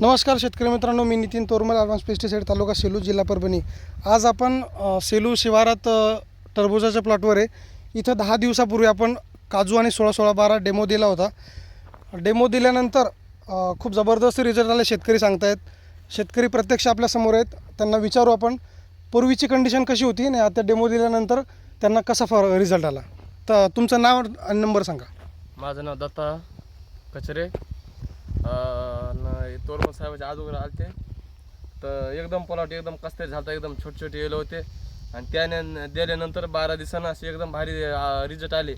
नमस्कार शेतकरी मित्रांनो मी नितीन तोरमल ॲडव्हान्स पेस्टिसाईड तालुका सेलू जिल्हा परभणी. आज आपण सेलू शिवारात टरबुजाच्या प्लॉटवर आहे. इथं दहा दिवसापूर्वी आपण काजू आणि सोळा सोळा बारा डेमो दिला होता. डेमो दिल्यानंतर खूप जबरदस्त रिझल्ट आले शेतकरी सांगतायत. शेतकरी प्रत्यक्ष आपल्यासमोर आहेत. त्यांना विचारू आपण पूर्वीची कंडिशन कशी होती आणि आता डेमो दिल्यानंतर त्यांना कसा फर रिझल्ट आला? तर तुमचं नाव आणि नंबर सांगा. माझं नाव दत्ता कचरे. तोरमल साहेबाच्या अगोदर आलते. तर एकदम पलाट एकदम कस्ते झालता एकदम छोटे छोटे येलो होते. आणि त्याने दिल्यानंतर बारा दिवसानं असे एकदम भारी रिझल्ट आले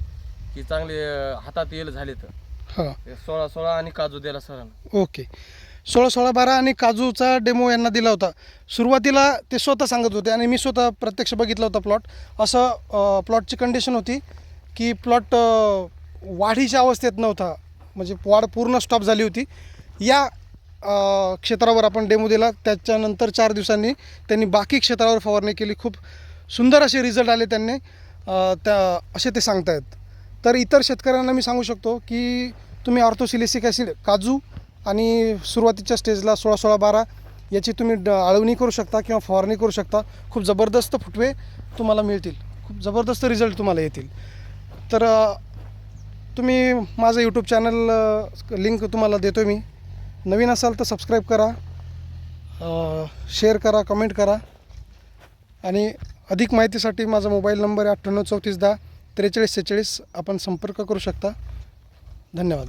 की चांगले हातात येल झाले तर सोळा सोळा आणि काजू दिला सरांना. ओके. सोळा सोळा बारा आणि काजूचा डेमो यांना दिला होता. सुरुवातीला ते स्वतः सांगत होते आणि मी स्वतः प्रत्यक्ष बघितला होता प्लॉट असं प्लॉटची कंडिशन होती की प्लॉट वाढीच्या अवस्थेत नव्हता. म्हणजे वाढ पूर्ण स्टॉप झाली होती. या क्षेत्रावर आपण डेमो दिला. त्याच्यानंतर चार दिवसांनी त्यांनी बाकी क्षेत्रावर फवारणी केली. खूप सुंदर असे रिझल्ट आले त्यांनी. त्या असे ते सांगतायत. तर इतर शेतकऱ्यांना मी सांगू शकतो की तुम्ही ऑर्थोसिलिसिक ॲसिड काजू आणि सुरुवातीच्या स्टेजला सोळा सोळा बारा याची तुम्ही ड आळवणी करू शकता किंवा फवारणी करू शकता. खूप जबरदस्त फुटवे तुम्हाला मिळतील. खूप जबरदस्त रिझल्ट तुम्हाला येतील. तर तुम्ही माझं यूट्यूब चॅनल लिंक तुम्हाला देतो मी. नवीन असाल तर सबस्क्राईब करा शेअर करा कमेंट करा. आणि अधिक माहितीसाठी माझा मोबाईल नंबर आहे अठ्ठ्याण्णव चौतीस दहा त्रेचाळीस सेहेचाळीस आपण संपर्क करू शकता. धन्यवाद.